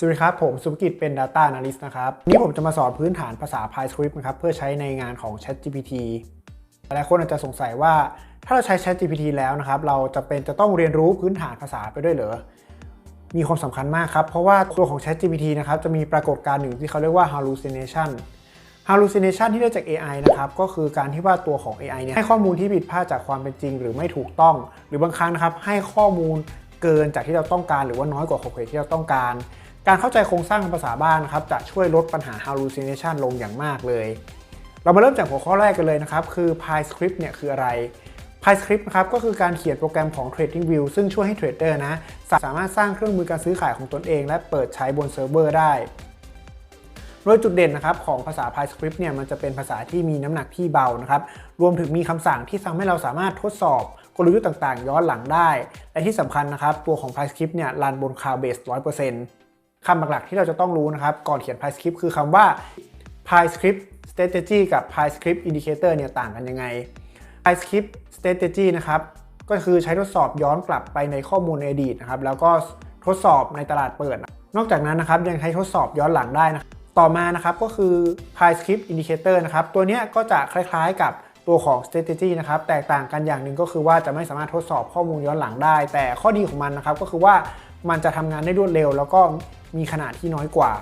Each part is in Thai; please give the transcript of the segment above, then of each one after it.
สวัสดีครับ ผมสุภกิจเป็น Data Analyst นะครับวันนี้ผมจะมาสอนพื้นฐานภาษา PyScript นะครับเพื่อใช้ในงานของ ChatGPT หลายคนอาจจะสงสัยว่าถ้าเราใช้ ChatGPT แล้วนะครับเราจะเป็นจะต้องเรียนรู้พื้นฐานภาษาไปด้วยเหรอมีความสำคัญมากครับ เพราะว่าตัวของ ChatGPT นะครับจะมีปรากฏการณ์หนึ่งที่เขาเรียกว่า hallucination hallucination ที่ได้จาก AI นะครับก็คือการที่ว่าตัวของ AI เนี่ยให้ข้อมูลที่ผิดพลาดจากความเป็นจริง หรือไม่ถูกต้อง หรือบางครั้งนะครับให้ข้อมูลเกินจากที่เราต้องการ หรือว่าน้อยกว่าขอบเขตที่เราต้องการ การเข้าใจโครงสร้างของภาษาบ้านนะครับจะช่วยลดปัญหา hallucination ลงอย่างมากเลย เรามาเริ่มจากหัวข้อแรกกันเลยนะครับ คือ PyScript เนี่ยคืออะไร PyScript นะครับก็คือการเขียนโปรแกรมของ TradingView ซึ่งช่วยให้เทรดเดอร์นะสามารถสร้างเครื่องมือการซื้อขายของตนเอง และเปิดใช้บนเซิร์ฟเวอร์ได้โดยจุดเด่นนะครับของภาษา PyScript เนี่ยมันจะเป็นภาษาที่มีน้ำหนักที่เบานะครับรวมถึงมีคำสั่งที่ทำให้เราสามารถทดสอบกลยุทธ์ต่างๆ ย้อนหลังได้ และที่สำคัญนะครับตัวของ PyScript เนี่ยรันบน Cloud Base 100% คำหลักๆ ที่เราจะต้องรู้นะครับ ก่อนเขียน PyScript คือคำว่า PyScript strategy กับ PyScript indicator เนี่ยต่างกันยังไง PyScript strategy นะครับก็คือใช้ทดสอบย้อนกลับไปในข้อมูลในอดีตนะครับแล้วก็ทดสอบในตลาดเปิด นอกจากนั้นนะครับยังใช้ทดสอบย้อนหลังได้นะต่อมานะครับก็คือ PyScript indicator นะครับตัวเนี้ยก็จะคล้ายๆกับตัวของ strategy นะครับแตกต่างกันอย่างหนึ่งก็คือว่าจะไม่สามารถทดสอบข้อมูลย้อนหลังได้ แต่ข้อดีของมันนะครับก็คือว่ามันจะทำงานได้รวดเร็ว แล้วก็ มีขนาดที่น้อยกว่า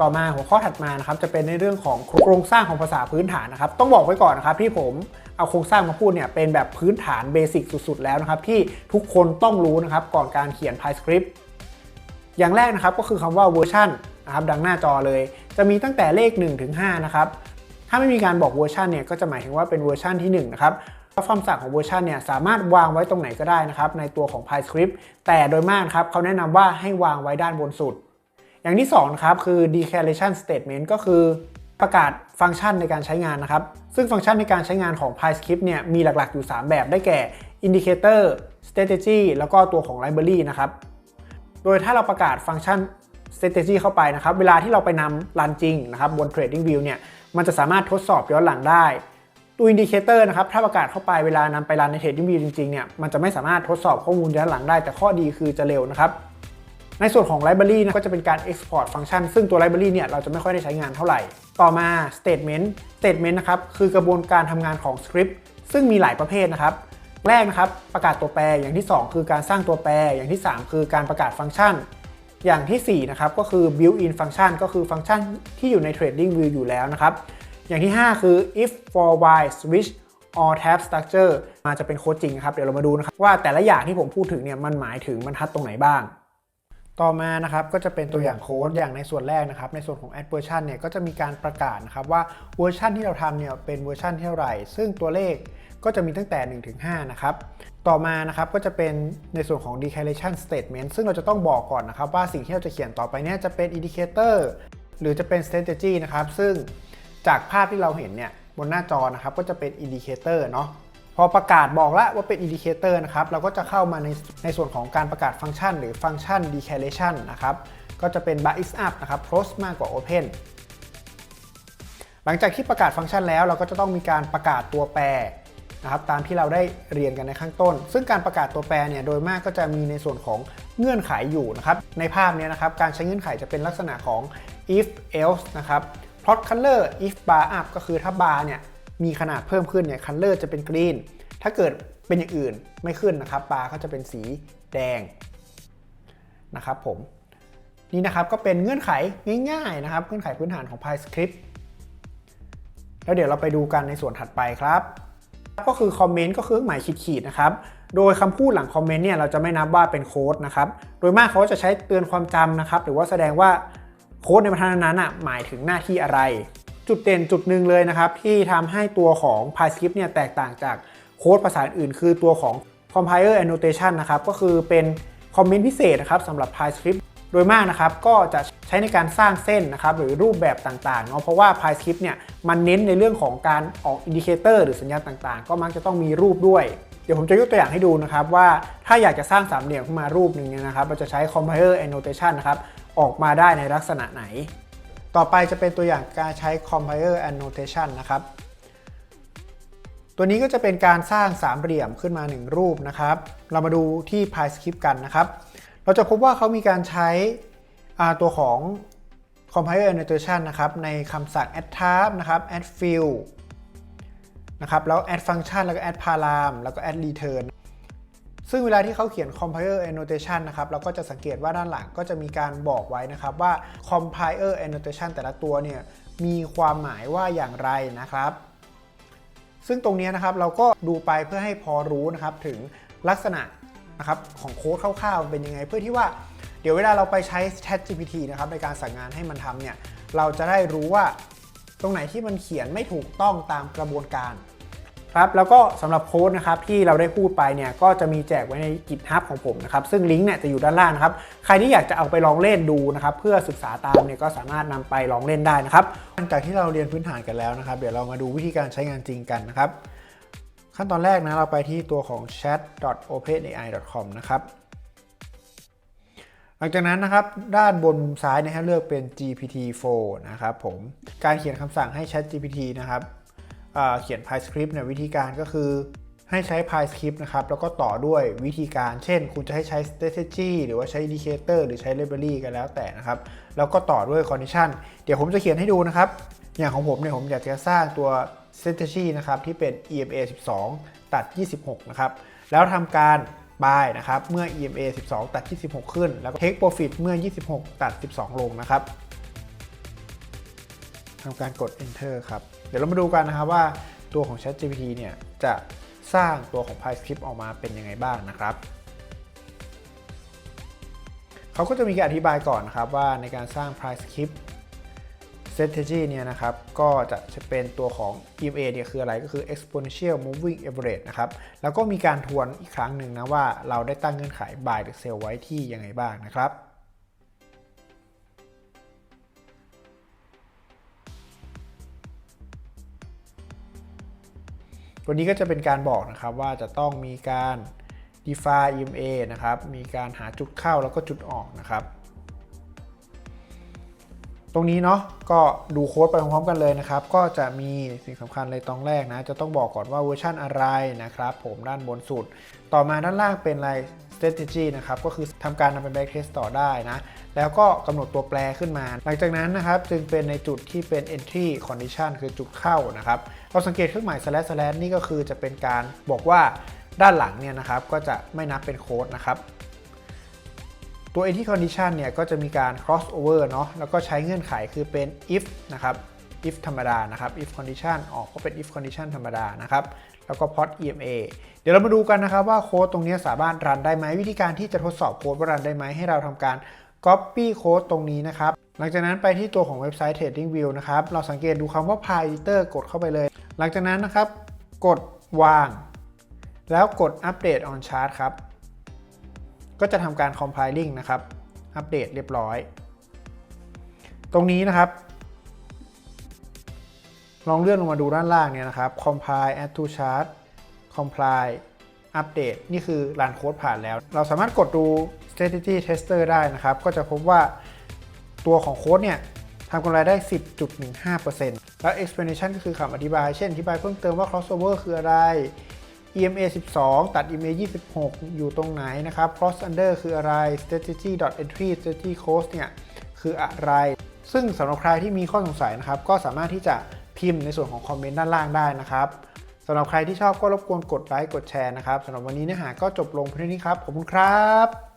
ต่อมาหัวข้อถัดมานะครับจะเป็นในเรื่องของโครงสร้างของภาษาพื้นฐานนะครับ ต้องบอกไว้ก่อนนะครับที่ผมเอาโครงสร้างมาพูดเนี่ยเป็นแบบพื้นฐานเบสิกสุดๆ แล้วนะครับ ที่ทุกคนต้องรู้นะครับก่อนการเขียน PyScript อย่างแรกนะครับก็คือคำว่าเวอร์ชันนะครับดังหน้าจอเลย จะมีตั้งแต่เลข1ถึง5นะครับถ้าไม่มีการบอกเวอร์ชันเนี่ยก็จะหมายถึงว่าเป็นเวอร์ชันที่1นะครับคำสั่งของเวอร์ชันเนี่ยสามารถวางไว้ตรงไหนก็ได้นะครับในตัวของ PyScript แต่โดยมากครับเขาแนะนำว่าให้วางไว้ด้านบนสุด อย่างที่2นะครับคือ declaration statement ก็คือประกาศฟังก์ชันในการใช้งานนะครับ ซึ่งฟังก์ชันในการใช้งานของ PyScript เนี่ยมีหลักๆอยู่ 3 แบบได้แก่ indicator strategy แล้วก็ตัวของ library นะครับ โดยถ้าเราประกาศฟังก์ชัน strategy เข้าไปนะครับ เวลาที่เราไปนำรันจริงนะครับบน trading view เนี่ยมันจะสามารถทดสอบย้อนหลังได้ตัว indicator นะครับถ้าประกาศเข้าไปเวลานำไปรันใน trading view จริงๆเนี่ยมันจะไม่สามารถทดสอบข้อมูลย้อนหลังได้ แต่ข้อดีคือจะเร็วนะครับ ในส่วนของ library นะก็จะเป็นการ export ฟังก์ชัน ซึ่งตัว library เนี่ยเราจะไม่ค่อยได้ใช้งานเท่าไหร่ ต่อมา statement statement นะครับคือกระบวนการทำงานของ script ซึ่งมีหลายประเภทนะครับแรกนะครับประกาศตัวแปรอย่างที่ 2 คือการสร้างตัวแปรอย่างที่ 3 คือการประกาศฟังก์ชัน อย่างทีสี่4นะครับก็คือ built-in function ก็คือฟังก์ชันที่อยู่ใน trading view อยู่แล้วนะครับอย่างที่ 5 คือ if for while switch or tab structure มาจะเป็นโค้ดจริงครับ เดี๋ยวเรามาดูนะครับว่าแต่ละอย่างที่ผมพูดถึงเนี่ยมันหมายถึงบรรทัดตรงไหนบ้าง ต่อมานะครับก็จะเป็นตัวอย่างโค้ดอย่างในส่วนแรกนะครับในส่วนของ add version เนี่ยก็จะมีการประกาศนะครับว่าเวอร์ชันที่เราทำเนี่ยเป็นเวอร์ชันเท่าไหร่ ซึ่งตัวเลขก็จะมีตั้งแต่1ถึง5นะครับต่อมานะครับก็จะเป็นในส่วนของ declaration statement ซึ่งเราจะต้องบอกก่อนนะครับว่าสิ่งที่เราจะเขียนต่อไปเนี่ยจะเป็น indicator หรือจะเป็น strategy นะครับซึ่งจากภาพที่เราเห็นเนี่ยบนหน้าจอนะครับก็จะเป็น indicator เนาะ พอประกาศบอกแล้วว่าเป็น indicator นะครับเราก็จะเข้ามาในในส่วนของการประกาศฟังก์ชัน หรือฟังก์ชัน declaration นะครับก็จะเป็น bar is up นะครับ close มากกว่า open หลังจากที่ประกาศฟังก์ชันแล้วเราก็จะต้องมีการประกาศตัวแปรนะครับตามที่เราได้เรียนกันในข้างต้น ซึ่งการประกาศตัวแปรเนี่ยโดยมากก็จะมีในส่วนของเงื่อนไขอยู่นะครับในภาพเนี้นะครับการใช้เงื่อนไขจะเป็นลักษณะของ if else นะครับ plot color if bar up ก็คือถ้า bar เนี่ย มีขนาดเพิ่มขึ้นเนี่ย color จะเป็น green ถ้าเกิดเป็นอย่างอื่นไม่ขึ้นนะครับ bar ก็จะเป็นสีแดงนะครับผมนี่นะครับก็เป็นเงื่อนไขง่ายๆนะครับเงื่อนไขพื้นฐานของ PyScript แล้วเดี๋ยวเราไปดูกันในส่วนถัดไปครับ ก็คือคอมเมนต์ก็คือหมายขีดๆนะครับโดยคำพูดหลังคอมเมนต์เนี่ยเราจะไม่นับว่าเป็นโค้ดนะครับโดยมากเขาจะใช้เตือนความจำนะครับหรือว่าแสดงว่าโค้ดในบรรทัดนั้นอะหมายถึงหน้าที่อะไร จุดเด่นจุดหนึ่งเลยนะครับ ที่ทำให้ตัวของ PyScript เนี่ยแตกต่างจากโค้ดภาษาอื่น คือตัวของ Compiler Annotation นะครับ ก็คือเป็นคอมเมนต์พิเศษนะครับสำหรับ PyScript โดยมากนะครับก็จะใช้ในการสร้างเส้นนะครับหรือรูปแบบต่างๆเนาะเพราะว่า PyScript เนี่ยมันเน้นในเรื่องของการออกอินดิเคเตอร์หรือสัญญาณต่างๆ ก็มักจะต้องมีรูปด้วยเดี๋ยวผมจะยกตัวอย่างให้ดูนะครับว่าถ้าอยากจะสร้างสามเหลี่ยมขึ้นมารูปหนึ่งเนี่ยนะครับเราจะใช้ Compiler Annotation นะครับออกมาได้ในลักษณะไหน ต่อไปจะเป็นตัวอย่างการใช้ Compiler Annotation นะครับ ตัวนี้ก็จะเป็นการสร้างสามเหลี่ยมขึ้นมา 1 รูปนะครับ เรามาดูที่ PyScript กันนะครับ เราจะพบว่าเขามีการใช้ตัวของ compiler annotation นะครับ ในคำสั่ง add tab นะครับ add field นะครับ แล้ว add function แล้วก็ add param แล้วก็ add return ซึ่งเวลาที่เขาเขียน compiler annotation นะครับเราก็จะสังเกตว่าด้านหลังก็จะมีการบอกไว้นะครับว่า compiler annotation แต่ละตัวเนี่ยมีความหมายว่าอย่างไรนะครับ ซึ่งตรงนี้นะครับเราก็ดูไปเพื่อให้พอรู้นะครับถึงลักษณะนะครับของโค้ดคร่าวๆ เป็นยังไงเพื่อที่ว่าเดี๋ยวเวลาเราไปใช้ Chat GPT นะครับในการสั่งงานให้มันทำเนี่ยเราจะได้รู้ว่าตรงไหนที่มันเขียนไม่ถูกต้องตามกระบวนการ ครับแล้วก็สำหรับโค้ดนะครับที่เราได้พูดไปเนี่ยก็จะมีแจกไว้ใน GitHub ของผมนะครับซึ่งลิงก์เนี่ยจะอยู่ด้านล่างนะครับใครที่อยากจะเอาไปลองเล่นดูนะครับเพื่อศึกษาตามเนี่ยก็สามารถนำไปลองเล่นได้นะครับหลังจากที่เราเรียนพื้นฐานกันแล้วนะครับ เดี๋ยวเรามาดูวิธีการใช้งานจริงกันนะครับ ขั้นตอนแรกนะเราไปที่ตัวของ chat.openai.com นะครับหลังจากนั้นนะครับด้านบนมุมซ้ายเนี่ยเลือกเป็น GPT-4 นะครับผมการเขียนคำสั่งให้ Chat GPT นะครับ เขียน PyScript เนี่ยวิธีการก็คือให้ใช้ PyScript นะครับแล้วก็ต่อด้วยวิธีการ เช่น คุณจะให้ใช้ strategy หรือว่าใช้ indicator หรือใช้ library กันแล้วแต่นะครับ แล้วก็ต่อด้วย condition เดี๋ยวผมจะเขียนให้ดูนะครับ อย่างของผมเนี่ยผมอยากจะสร้างตัว strategy นะครับที่เป็น EMA 12 ตัด 26 นะครับ แล้วทำการ buy นะครับเมื่อ EMA 12 ตัด 26 ขึ้น แล้วก็ take profit เมื่อ 26 ตัด 12 ลงนะครับทำการกด enter ครับ ดี๋ยวเรามาดูกันนะครับว่าตัวของ ChatGPT เนี่ยจะสร้างตัวของ PyScript ออกมาเป็นยังไงบ้างนะครับเขาก็จะมีการอธิบายก่อนนะครับว่าในการสร้าง PyScript strategy เนี่ยนะครับก็จะเป็นตัวของ EMA เนี่ยคืออะไรก็คือ exponential moving average นะครับแล้วก็มีการทวนอีกครั้งหนึ่งนะว่าเราได้ตั้งเงื่อนไข buy หรือ sell ไว้ที่ยังไงบ้างนะครับ ตัวนี้ก็จะเป็นการบอกนะครับว่าจะต้องมีการ define EMA นะครับ มีการหาจุดเข้าแล้วก็จุดออกนะครับ ตรงนี้เนาะก็ดูโค้ดไปพร้อมๆกันเลยนะครับ ก็จะมีสิ่งสำคัญเลยตรงแรกนะ จะต้องบอกก่อนว่าเวอร์ชันอะไรนะครับ ผมด้านบนสุด ต่อมาด้านล่างเป็นอะไร strategy นะครับก็คือทำการนำไป back test ต่อได้นะ แล้วก็กำหนดตัวแปรขึ้นมา หลังจากนั้นนะครับจึงเป็นในจุดที่เป็น entry condition คือจุดเข้านะครับ เราสังเกตเครื่องหมาย slash slash นี่ก็คือจะเป็นการบอกว่าด้านหลังเนี่ยนะครับก็จะไม่นับเป็นโค้ดนะครับตัว entry condition เนี่ยก็จะมีการ cross over เนาะแล้วก็ใช้เงื่อนไขคือเป็น if นะครับ if ธรรมดานะครับ if condition ออกก็เป็น if condition ธรรมดานะครับ แล้วก็ plot EMA เดี๋ยวเรามาดูกันนะครับว่าโค้ดตรงนี้สามารถรันได้ไหมวิธีการที่จะทดสอบโค้ดว่ารันได้ไหมให้เราทำการ copy โค้ดตรงนี้นะครับ หลังจากนั้นไปที่ตัวของเว็บไซต์ TradingView นะครับ เราสังเกตดูคำว่า Py Editor กดเข้าไปเลย หลังจากนั้นนะครับ กดวาง แล้วกด Update on Chart ครับ ก็จะทำการ compiling นะครับ อัปเดตเรียบร้อย ตรงนี้นะครับ ลองเลื่อนลงมาดูด้านล่างเนี่ยนะครับ compile add to chart compile update นี่คือรันโค้ดผ่านแล้ว เราสามารถกดดู strategy tester ได้นะครับ ก็จะพบว่าตัวของโค้ดเนี่ยทำกำไรได้ 10.15%แล้ว explanation ก็คือคำอธิบาย เช่น อธิบายเพิ่มเติมว่า crossover คืออะไร EMA 12 ตัด EMA 26 อยู่ตรงไหนนะครับ cross under คืออะไร strategy entry strategy cost เนี่ยคืออะไร ซึ่งสำหรับใครที่มีข้อสงสัยนะครับ ก็สามารถที่จะ พิมพ์ในส่วนของคอมเมนต์ด้านล่างได้นะครับสำหรับใครที่ชอบก็รบกวนกดไลค์กดแชร์นะครับสำหรับวันนี้เนื้อหาก็จบลงเพียงเท่านี้ครับขอบคุณครับ